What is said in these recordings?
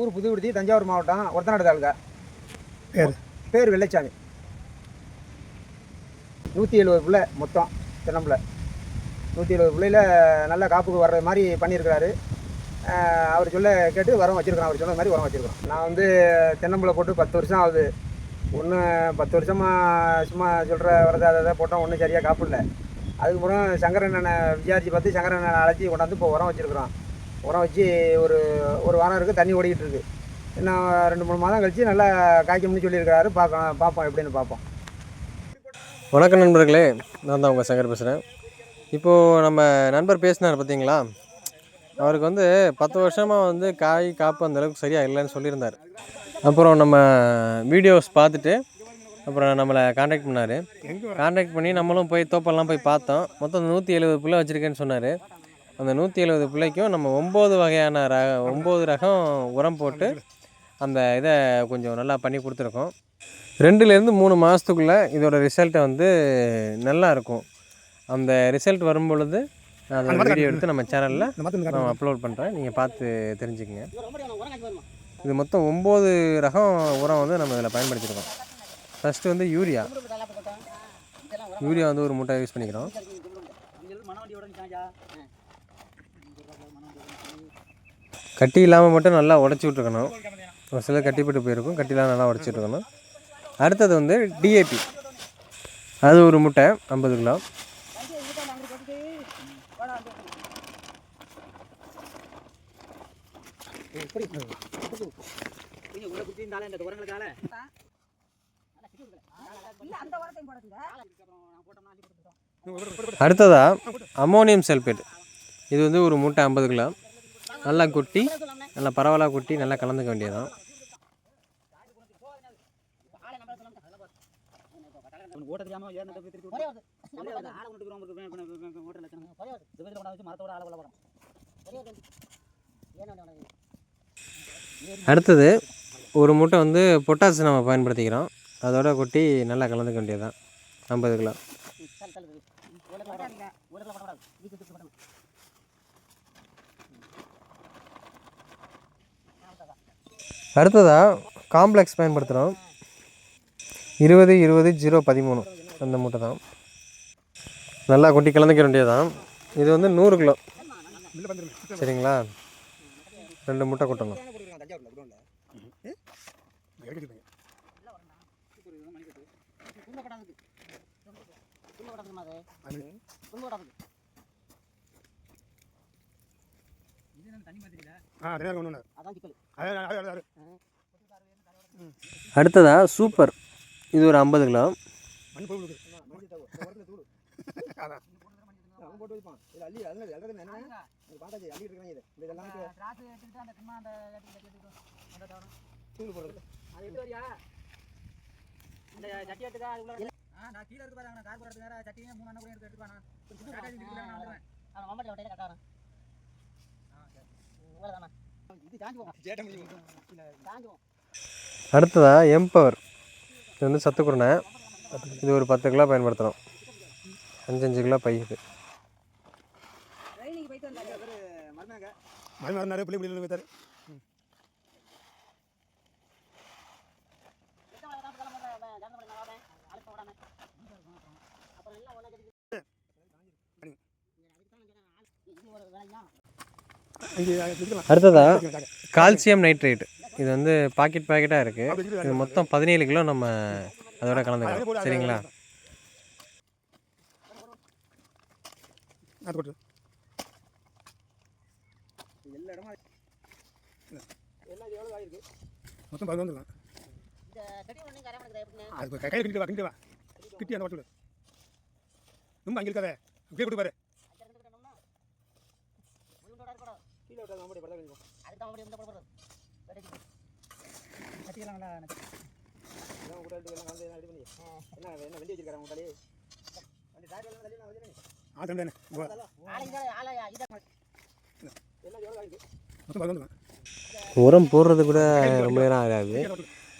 ஊர் புதுவிடுதி தஞ்சாவூர் மாவட்டம் ஒரத்தநாடு தாலுக்கா பேர்? பேர் வெள்ளைச்சாமி. நூற்றி எழுபது பிள்ளை மொத்தம் தென்னம்பிள்ளை. நூற்றி எழுபது பிள்ளையில் நல்ல காப்புக்கு வர்ற மாதிரி பண்ணியிருக்கிறாரு. அவர் சொல்ல கேட்டு உரம் வச்சுருக்கிறோம் அவர் சொன்ன மாதிரி உரம் வச்சுருக்கிறோம். நான் வந்து தென்னம்பிள்ளை போட்டு பத்து வருஷம் ஆகுது. ஒன்று பத்து வருஷமாக சும்மா சொல்கிற வரதை அதை போட்டோம் ஒன்றும் சரியாக காப்பு இல்லை அதுக்கப்புறம் சங்கரன் விசாரித்து பார்த்து சங்கரன் அழைச்சி கொண்டாந்து இப்போ உரம் வச்சுருக்குறோம். உரம் வச்சு ஒரு ஒரு வாரம் இருக்குது தண்ணி ஓடிக்கிட்டு இருக்கு இன்னும் ரெண்டு மூணு மாதம் கழிச்சு நல்லா காய்க்கும்னு சொல்லியிருக்காரு பார்க்கலாம் பார்ப்போம் எப்படின்னு பார்ப்போம். வணக்கம் நண்பர்களே. நான் தான் உங்கள் சங்கர் பேசுகிறேன் இப்போது நம்ம நண்பர் பேசினார் பார்த்தீங்களா அவருக்கு வந்து பத்து வருஷமாக வந்து காய் காப்பு அந்த அளவுக்கு சரியாக இல்லைன்னு சொல்லியிருந்தார். அப்புறம் நம்ம வீடியோஸ் பார்த்துட்டு அப்புறம் நம்மளை காண்டாக்ட் பண்ணார். காண்டாக்ட் பண்ணி நம்மளும் போய் தோப்பெல்லாம் போய் பார்த்தோம். மொத்தம் நூற்றி எழுபது பிள்ளை வச்சுருக்கேன்னு சொன்னார். அந்த நூற்றி எழுபது பிள்ளைக்கும் நம்ம ஒம்பது வகையான ரக ஒம்பது ரகம் உரம் போட்டு அந்த இதை கொஞ்சம் நல்லா பண்ணி கொடுத்துருக்கோம். ரெண்டுலேருந்து மூணு மாதத்துக்குள்ளே இதோட ரிசல்ட்டை வந்து நல்லா இருக்கும். அந்த ரிசல்ட் வரும் பொழுது நான் அதை வீடியோ எடுத்து நம்ம சேனலில் நான் அப்லோட் பண்ணுறேன் நீங்கள் பார்த்து தெரிஞ்சுக்கங்க. இது மொத்தம் ஒம்பது ரகம் உரம் வந்து நம்ம இதில் பயன்படுத்தியிருக்கோம் ஃபஸ்ட்டு வந்து யூரியா. யூரியா வந்து ஒரு மூட்டை யூஸ் பண்ணிக்கிறோம். கட்டி இல்லாமல் மட்டும் நல்லா உடச்சி விட்ருக்கணும் ஒரு சிலர் கட்டிப்பட்டு போயிருக்கும். கட்டிலாம் நல்லா உடச்சிட்ருக்கணும் அடுத்தது வந்து டிஏபி அது ஒரு முட்டை ஐம்பது கிலோ. அடுத்ததாக அமோனியம் சல்பேட் இது வந்து ஒரு மூட்டை ஐம்பது கிலோ. நல்லா கொட்டி நல்லா பரவலாக கொட்டி நல்லா கலந்துக்க வேண்டியதான் அடுத்தது ஒரு மூட்டை வந்து பொட்டாசு நம்ம பயன்படுத்திக்கிறோம். அதோட கொட்டி நல்லா கலந்துக்க வேண்டியதுதான். ஐம்பது கிலோ. அடுத்ததாக காம்ப்ளெக்ஸ் பயன்படுத்துகிறோம் இருபது இருபது ஜீரோ பதிமூணு. அந்த மூட்டை தான். நல்லா கொட்டி கலந்துக்க வேண்டியதுதான். இது வந்து நூறு கிலோ. சரிங்களா? ரெண்டு மூட்டை கொட்டணும். ஆ அதான் சிக்கல். அது அது அது. அடுத்ததாக சூப்பர். இது ஒரு ஐம்பது கிலோ அவன் போட்டு வைப்பான் இது அள்ளி அடுத்ததாக எம்பவர் இது வந்து சத்து குருணை இது ஒரு பத்து கிலோ பயன்படுத்துகிறோம் அஞ்சஞ்சு கிலோ பை இது அடுத்ததாக கால்சியம் நைட்ரேட் இது வந்து பாக்கெட் பாக்கெட்டாக இருக்குது இது மொத்தம் பதினேழு கிலோ நம்ம அதோட கலந்துக்கலாம். சரிங்களா? அது கொட்டு எல்லா இடமா எல்லாம் எவ்வளோ ஆயிருக்கு மொத்தம் பதினொன்று அது கையில் கிட்டி வா. கிட்டி வா கிட்டி அந்த ரொம்ப அங்கே இருக்காதே. அப்படியே கொடு பாரு. கீழே விட்டால் மாம்படி படம் வைக்கும் சட்டியெல்லாம் நல்லா எல்லாம் கூட எல்லாம் கலந்து ரெடி பண்ணி? என்ன என்ன வண்டி வச்சிருக்காங்க உங்களாலே வண்டி டாக்டர் எல்லாம் தள்ளி நான் வச்சுருக்கேன் ஆ தம்பி இதை எல்லாம் எவ்வளோ உரம் போடுறது கூட ரொம்ப நேரம் ஆகாது.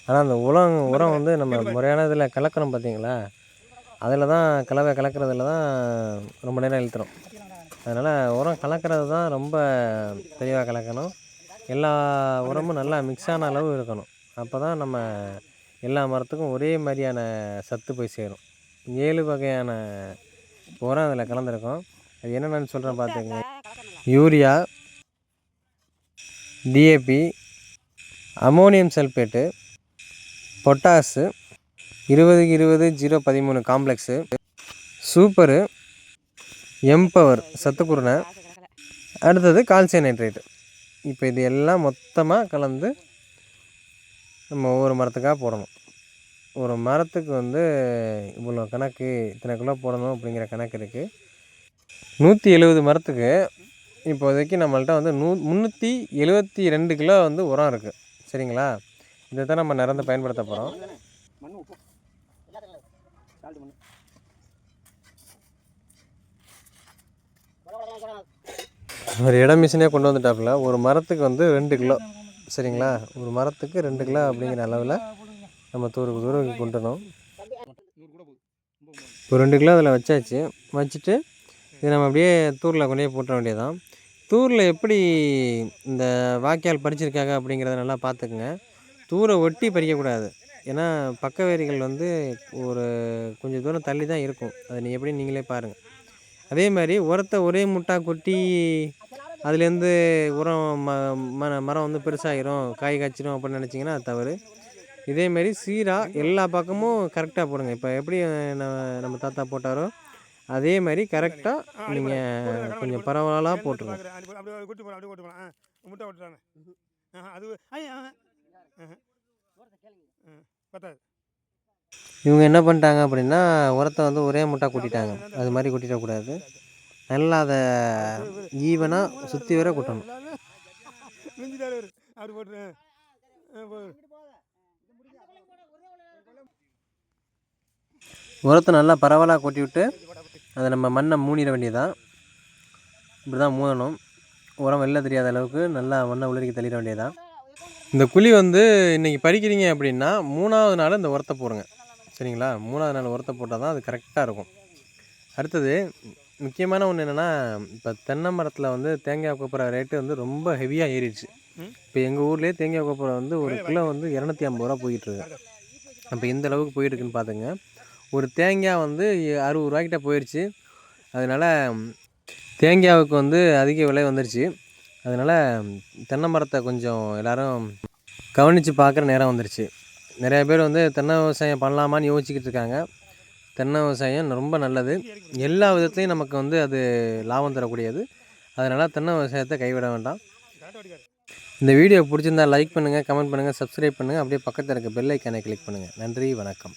ஆனால் அந்த உரம் உரம் வந்து நம்ம முறையான இதில் கலக்கணும் பார்த்தீங்களா அதில் தான் கலவை கலக்கிறதுல தான் ரொம்ப நேரம் இழுத்துரும். அதனால் உரம் கலக்கிறது தான் ரொம்ப தெளிவாக கலக்கணும். எல்லா உரமும் நல்லா மிக்ஸ் ஆன அளவு இருக்கணும். அப்போ தான் நம்ம எல்லா மரத்துக்கும் ஒரே மாதிரியான சத்து போய் சேரும். ஏழு வகையான உரம் அதில் கலந்துருக்கும். அது என்னென்னு சொல்கிறேன் பார்த்துங்க urea DAP ammonium sulphate potash இருபதுக்கு இருபது ஜீரோ பதிமூணு காம்ப்ளெக்ஸு சூப்பரு எம்பவர் சத்துக்குருணை அடுத்தது கால்சியம் நைட்ரேட்டு. இப்போ இது எல்லாம் மொத்தமாக கலந்து நம்ம ஒவ்வொரு மரத்துக்காக போடணும். ஒரு மரத்துக்கு வந்து இவ்வளோ கணக்கு இத்தனை கிலோ போடணும் அப்படிங்கிற கணக்கு இருக்குது நூற்றி எழுபது மரத்துக்கு இப்போதைக்கு நம்மள்ட்ட வந்து நூ முந்நூற்றி எழுபத்தி ரெண்டு கிலோ வந்து உரம் இருக்குது சரிங்களா? இதை தான் நம்ம நிறந்து பயன்படுத்த போகிறோம் ஒரு இடம் மிஷினே கொண்டு வந்துட்டாப்புல. ஒரு மரத்துக்கு வந்து ரெண்டு கிலோ. சரிங்களா? ஒரு மரத்துக்கு ரெண்டு கிலோ அப்படிங்கிற அளவில் நம்ம தூருக்கு தூரம் கொண்டு வரணும் இப்போ ரெண்டு கிலோ அதில் வச்சாச்சு. வச்சுட்டு இதை நம்ம அப்படியே தூரில் கொண்டே போட்டுற வேண்டியதான் தூரில் எப்படி இந்த வாய்க்கால் பறிச்சிருக்காங்க அப்படிங்கிறத நல்லா பார்த்துக்குங்க. தூரை ஒட்டி பறிக்கக்கூடாது. ஏன்னா பக்க வேரிகள் வந்து ஒரு கொஞ்சம் தூரம் தள்ளி தான் இருக்கும். அதை நீங்கள் எப்படி நீங்களே பாருங்கள் அதே மாதிரி உரத்தை ஒரே முட்டா கொட்டி அதுலேருந்து உரம் ம ம- மரம் வந்து பெருசாகிரும் காய் காய்ச்சிரும் அப்படின்னு நினச்சிங்கன்னா அது தவறு. இதேமாரி சீராக எல்லா பக்கமும் கரெக்டாக போடுங்க. இப்போ எப்படி நம்ம நம்ம தாத்தா போட்டாரோ அதே மாதிரி கரெக்டாக நீங்கள் கொஞ்சம் பரவலாக போட்டுருங்க. அது இவங்க என்ன பண்ணிட்டாங்க அப்படின்னா உரத்தை வந்து ஒரே முட்டா கொட்டிட்டாங்க. அது மாதிரி கூட்டிடக்கூடாது. நல்லா அதை ஈவனாக சுற்றி வர கொட்டணும். உரத்தை நல்லா பரவலாக கொட்டி விட்டு அதை நம்ம மண்ணை மூடிட வேண்டியதான் இப்படி தான் மூடணும். உரம் வெளில தெரியாத அளவுக்கு நல்லா மண்ணை உலரிக்க தள்ளிட வேண்டியதான் இந்த குழி வந்து இன்றைக்கி பறிக்கிறீங்க அப்படின்னா மூணாவது நாள் இந்த உரத்தை போடுங்க. சரிங்களா? மூணாவது நாள் உரத்தை போட்டால் தான் அது கரெக்டாக இருக்கும். அடுத்தது முக்கியமான ஒன்று என்னென்னா இப்போ தென்னை மரத்தில் வந்து தேங்காய் கொப்பரை ரேட்டு வந்து ரொம்ப ஹெவியாக ஏறிடுச்சு. இப்போ எங்கள் ஊர்லேயே தேங்காய் கொப்பரை வந்து ஒரு கிலோ வந்து இரநூத்தி ஐம்பது ரூபா போயிட்டுருக்கு அப்போ இந்த அளவுக்கு போயிட்டுருக்குன்னு பார்த்துங்க ஒரு தேங்காய் வந்து அறுபது ரூபாய்க்கிட்ட போயிடுச்சு அதனால் தேங்காவுக்கு வந்து அதிக விலை வந்துருச்சு. அதனால் தென்னை மரத்தை கொஞ்சம் எல்லாரும் கவனித்து பார்க்குற நேரம் வந்துருச்சு. நிறைய பேர் வந்து தென்னை விவசாயம் பண்ணலாமான்னு யோசிச்சுக்கிட்டு இருக்காங்க. தென்னை விவசாயம் ரொம்ப நல்லது. எல்லா விதத்துலையும் நமக்கு வந்து அது லாபம் தரக்கூடியது. அதனால் தென்னை விவசாயத்தை கைவிட வேண்டாம். இந்த வீடியோ பிடிச்சிருந்தா லைக் பண்ணுங்கள் கமெண்ட் பண்ணுங்கள் சப்ஸ்கிரைப் பண்ணுங்கள் அப்படியே பக்கத்தில் இருக்க பெல் ஐக்கானை கிளிக் பண்ணுங்கள் நன்றி வணக்கம்.